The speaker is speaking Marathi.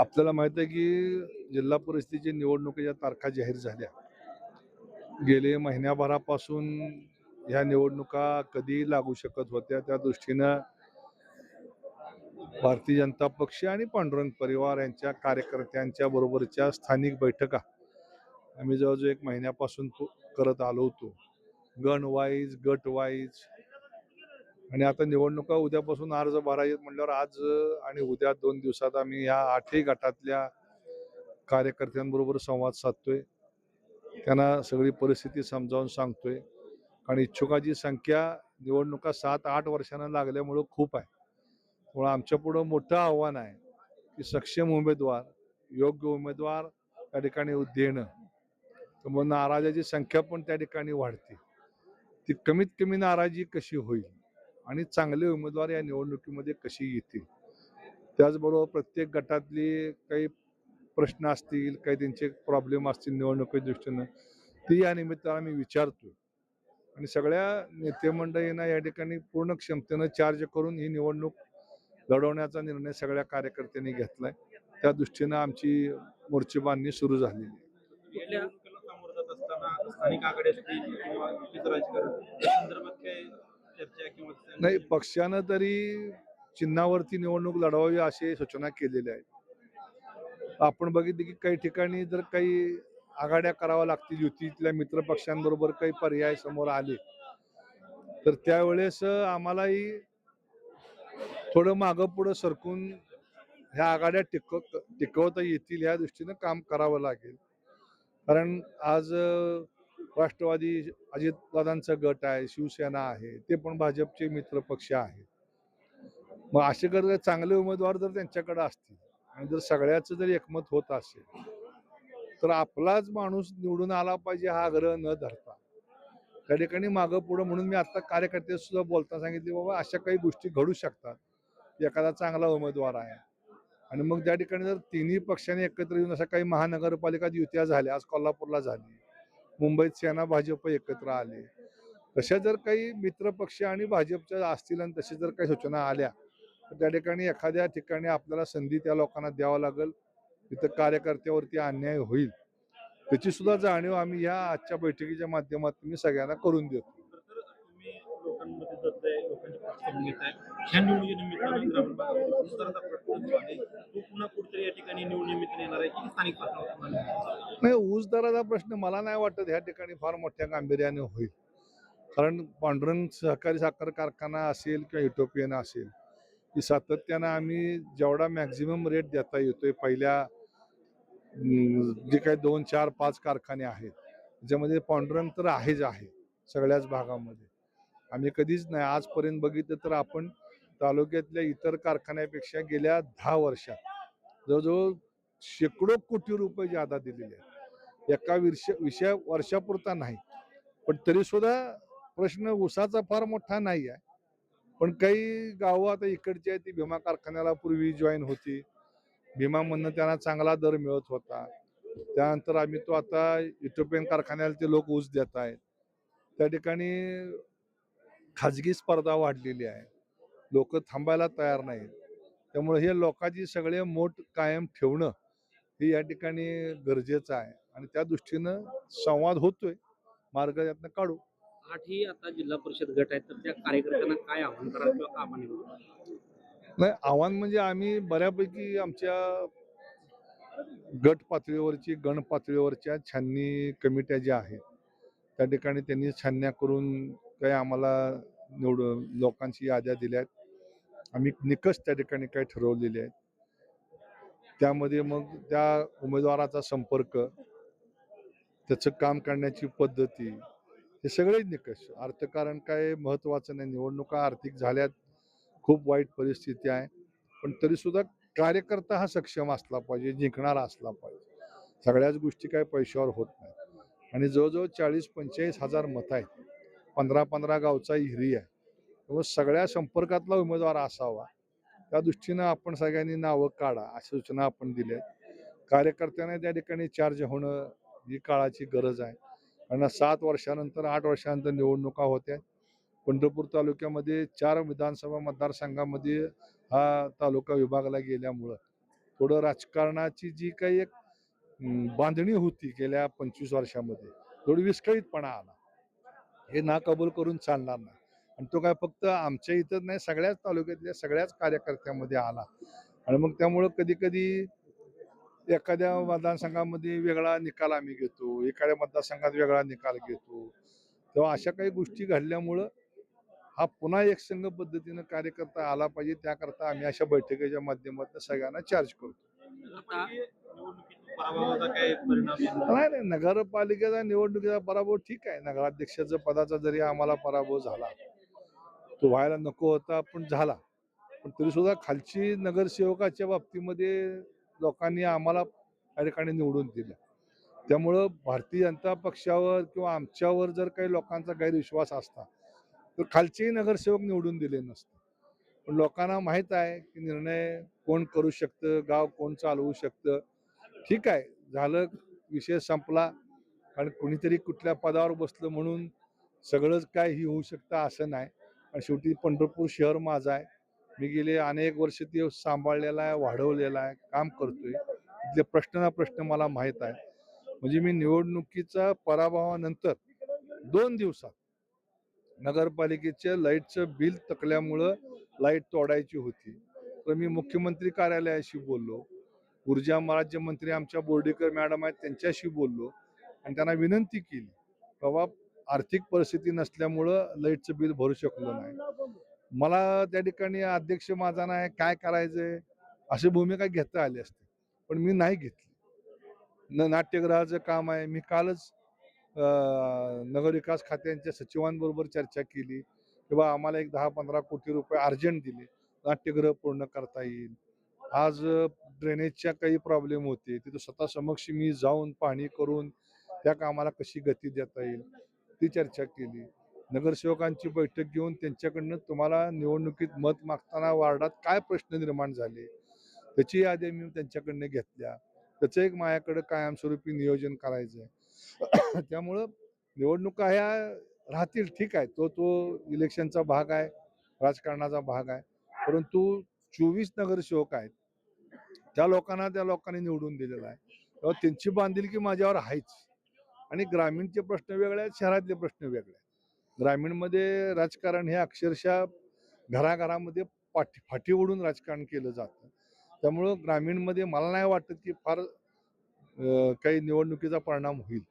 आपल्याला माहीत आहे की जिल्हा परिषदेची निवडणुकीच्या तारखा जाहीर झाल्या. गेले महिन्याभरापासून ह्या निवडणुका कधी लागू शकत होत्या? त्या दृष्टीनं भारतीय जनता पक्ष आणि पांडुरंग परिवार यांच्या कार्यकर्त्यांच्या बरोबरच्या स्थानिक बैठका आम्ही जवळजवळ एक महिन्यापासून करत आलो होतो. गण वाईज गट वाईज आणि आता निवडणुका उद्यापासून अर्ज भरायचे म्हटल्यावर आज आणि उद्या दोन दिवसात आम्ही ह्या आठही गटातल्या कार्यकर्त्यांबरोबर संवाद साधतोय. त्यांना सगळी परिस्थिती समजावून सांगतोय. कारण इच्छुकाची संख्या निवडणुका सात आठ वर्षांना लागल्यामुळं खूप आहे. त्यामुळं आमच्या पुढं मोठं आव्हान आहे की सक्षम उमेदवार योग्य उमेदवार त्या ठिकाणी देणं. त्यामुळे नाराजाची संख्या पण त्या ठिकाणी वाढते. ती कमीत कमी नाराजी कशी होईल? आणि चांगले उमेदवार या निवडणुकीमध्ये कशी येतील? त्याचबरोबर प्रत्येक गटातली काही प्रश्न असतील काही त्यांचे प्रॉब्लेम असतील निवडणुकीच्या दृष्टीनं ती या निमित्तानं आम्ही विचारतोय. आणि सगळ्या नेते मंडळींना या ठिकाणी पूर्ण क्षमतेनं चार्ज करून ही निवडणूक लढवण्याचा निर्णय सगळ्या कार्यकर्त्यांनी घेतलाय. त्या दृष्टीनं आमची मोर्चेबांधणी सुरू झालेली आहे. चर्चा किंवा नाही पक्षानं तरी चिन्हावरती निवडणूक लढवावी अशी सूचना केलेल्या आहेत आपण बघितलं की काही ठिकाणी जर काही आघाड्या कराव्या लागतील युतीतल्या मित्र पक्षांबरोबर काही पर्याय समोर आले तर त्यावेळेस आम्हालाही थोडं मागं पुढं सरकून ह्या आघाड्या टिकव टिकवता येतील ह्या दृष्टीनं काम करावं लागेल. कारण आज राष्ट्रवादी अजितदादांचा गट आहे शिवसेना आहे ते पण भाजपचे मित्र पक्ष आहेत. मग असे जर चांगले उमेदवार जर त्यांच्याकडे असतील आणि जर सगळ्याचं जर एकमत होत असेल तर आपलाच माणूस निवडून आला पाहिजे हा आग्रह न धरता. त्या ठिकाणी मागं पुढं म्हणून मी आता कार्यकर्ते सुद्धा बोलता सांगितले बाबा अशा काही गोष्टी घडू शकतात. एखादा चांगला उमेदवार आहे. आणि मग त्या ठिकाणी जर तिन्ही पक्षांनी एकत्र येऊन अशा काही महानगरपालिका युत्या झाल्या आज कोल्हापूरला झाली मुंबईत सेना भाजप एकत्र आले. तशा जर काही मित्र पक्ष आणि भाजपच्या असतील आणि तशा जर काही सूचना आल्या तर त्या ठिकाणी एखाद्या ठिकाणी आपल्याला संधी त्या लोकांना द्यावा लागेल. तिथं कार्यकर्त्यावरती अन्याय होईल. त्याची सुद्धा जाणीव आम्ही या आजच्या बैठकीच्या माध्यमातून सगळ्यांना करून देतो. लोकांमध्ये जात आहे जाताय लोकांची पाठ घेत आहे. ह्या निवडणुकीनिमित्तानं ग्रामीण भागात विस्ताराचा प्रश्न जो आहे. तो पुन्हा कुठेतरी या ठिकाणी निवडणुकीत येणार आहे की स्थानिक पातळीवर? नाही ऊस दराचा प्रश्न मला नाही वाटत ह्या ठिकाणी फार मोठ्या गांभीर्याने होईल. कारण पांढरण सहकारी साखर कारखाना असेल किंवा युटोपियन असेल की सातत्यानं आम्ही जेवढा मॅक्झिमम रेट देता येतोय पहिल्या जे काही दोन चार पाच कारखाने आहेत त्याच्यामध्ये पांडुरंग तर आहेच आहे सगळ्याच भागामध्ये. आम्ही कधीच नाही. आजपर्यंत बघितलं तर आपण तालुक्यातल्या इतर कारखान्यापेक्षा गेल्या दहा वर्षात जवळजवळ शेकडो कोटी रुपये जादा दिलेले आहेत. एका विषय वर्षापुरता नाही. पण तरी सुद्धा प्रश्न ऊसाचा फार मोठा नाही आहे. पण काही गावं आता इकडची आहेत ती भीमा कारखान्याला पूर्वी जॉईन होती. भीमामधनं त्यांना चांगला दर मिळत होता. त्यानंतर आम्ही तो आता इटोपियन कारखान्याला ते लोक ऊस देत आहेत. त्या ठिकाणी खाजगी स्पर्धा वाढलेली आहे. लोक थांबायला तयार नाहीत. त्यामुळे हे लोकांची सगळे मोठ कायम ठेवणं हे या ठिकाणी गरजेचं आहे. आणि त्या दृष्टीनं संवाद होतोय. मार्ग यातनं काढू. आठही आता जिल्हा परिषद गट आहेत तर त्या कार्यकर्त्यांना काय आव्हान करा किंवा नाही आव्हान म्हणजे आम्ही बऱ्यापैकी आमच्या गट पातळीवरची गण पातळीवरच्या छाननी कमिट्या ज्या आहेत त्या ठिकाणी त्यांनी छानन्या करून काही आम्हाला निवड लोकांची याद्या दिल्या आहेत आम्ही निकष त्या ठिकाणी काही ठरवलेले आहेत. त्यामध्ये मग त्या उमेदवाराचा संपर्क त्याचं काम करण्याची पद्धती हे सगळेच निकष. अर्थकारण काय महत्वाचं नाही. निवडणुका आर्थिक झाल्यात. खूप वाईट परिस्थिती आहे. पण तरी सुद्धा कार्यकर्ता हा सक्षम असला पाहिजे जिंकणारा असला पाहिजे. सगळ्याच गोष्टी काय पैशावर होत नाही आणि जवळजवळ चाळीस पंचेचाळीस हजार मतं आहेत. पंधरा पंधरा गावचा हिरी आहे. त्यामुळे सगळ्या संपर्कातला उमेदवार असावा. त्या दृष्टीनं आपण सगळ्यांनी नावं काढा अशा सूचना आपण दिल्या आहेत. कार्यकर्त्यांना त्या ठिकाणी चार्ज होणं ही काळाची गरज आहे. कारण सात वर्षानंतर आठ वर्षानंतर निवडणुका होत्या. पंढरपूर तालुक्यामध्ये चार विधानसभा मतदारसंघामध्ये हा तालुका विभागला गेल्यामुळं थोडं राजकारणाची जी काही एक बांधणी होती गेल्या पंचवीस वर्षामध्ये थोडी विस्कळीतपणा आला. हे ना कबूल करून चालणार नाही. आणि तो काय फक्त आमच्या इथं नाही सगळ्याच तालुक्यातल्या सगळ्याच कार्यकर्त्यामध्ये आला. आणि मग त्यामुळं कधी कधी एखाद्या मतदारसंघामध्ये वेगळा निकाल आम्ही घेतो एखाद्या मतदारसंघात वेगळा निकाल घेतो. तेव्हा अशा काही गोष्टी घडल्यामुळं हा पुन्हा एक संघ पद्धतीनं कार्यकर्ता आला पाहिजे त्याकरता आम्ही अशा बैठकीच्या माध्यमातून सगळ्यांना चार्ज करतो. आता निवडणुकीत पराभवाचा काय परिणाम नाही. नाही नगरपालिकेचा निवडणुकीचा पराभव ठीक आहे. नगराध्यक्षाचा पदाचा जरी आम्हाला पराभव झाला तो व्हायला नको होता पण झाला. पण तरी सुद्धा खालची नगरसेवकाच्या बाबतीमध्ये लोकांनी आम्हाला या ठिकाणी निवडून दिलं. त्यामुळं भारतीय जनता पक्षावर किंवा आमच्यावर जर काही लोकांचा गैरविश्वास असता तर खालचेही नगरसेवक निवडून दिले नसते. पण लोकांना माहीत आहे की निर्णय कोण करू शकतं गाव कोण चालवू शकतं ठीक आहे. झालं विषय संपला. कारण कुणीतरी कुठल्या पदावर बसलं म्हणून सगळंच काय ही होऊ शकतं असं नाही. आणि शेवटी पंढरपूर शहर माझं आहे. मी गेले अनेक वर्ष ते सांभाळलेला आहे वाढवलेला आहे काम करतोय. इथले प्रश्न ना प्रश्न मला माहीत आहे. म्हणजे मी निवडणुकीचा पराभवानंतर दोन दिवसात नगरपालिकेच्या लाईटचं बिल तकल्यामुळं लाइट तोडायची होती. तर मी मुख्यमंत्री कार्यालयाशी बोललो. ऊर्जा राज्यमंत्री आमच्या बोर्डीकर मॅडम आहेत त्यांच्याशी बोललो. आणि त्यांना विनंती केली बाबा आर्थिक परिस्थिती नसल्यामुळं लाईटचं बिल भरू शकलो नाही. मला त्या ठिकाणी अध्यक्ष माझा नाही काय करायचंय? अशी भूमिका घेता आली असते पण मी नाही घेतली. न नाट्यगृहाचं काम आहे. मी कालच नगरविकास खात्यांच्या सचिवांबरोबर चर्चा केली किंवा आम्हाला एक दहा पंधरा कोटी रुपये अर्जंट दिले नाट्यगृह पूर्ण करता येईल. आज ड्रेनेजच्या काही प्रॉब्लेम होते तिथं स्वतः समक्ष मी जाऊन पाहणी करून त्या कामाला कशी गती देता येईल ती चर्चा केली. नगरसेवकांची बैठक घेऊन त्यांच्याकडनं तुम्हाला निवडणुकीत मत मागताना वार्डात काय प्रश्न निर्माण झाले त्याची यादी मी त्यांच्याकडनं घेतल्या. त्याचं एक माझ्याकडं कायमस्वरूपी नियोजन करायचं आहे त्यामुळं निवडणुका ह्या राहतील ठीक आहे. तो तो इलेक्शनचा भाग आहे राजकारणाचा भाग आहे. परंतु चोवीस नगरसेवक आहेत त्या लोकांना त्या लोकांनी निवडून दिलेला आहे. तेव्हा त्यांची बांधिलकी माझ्यावर आहेच. आणि ग्रामीणचे प्रश्न वेगळे आहेत शहरातले प्रश्न वेगळे आहेत. ग्रामीणमध्ये राजकारण हे अक्षरशः घराघरामध्ये पाठी फाटी ओढून राजकारण केलं जातं. त्यामुळं ग्रामीणमध्ये मला नाही वाटत की फार काही निवडणुकीचा परिणाम होईल.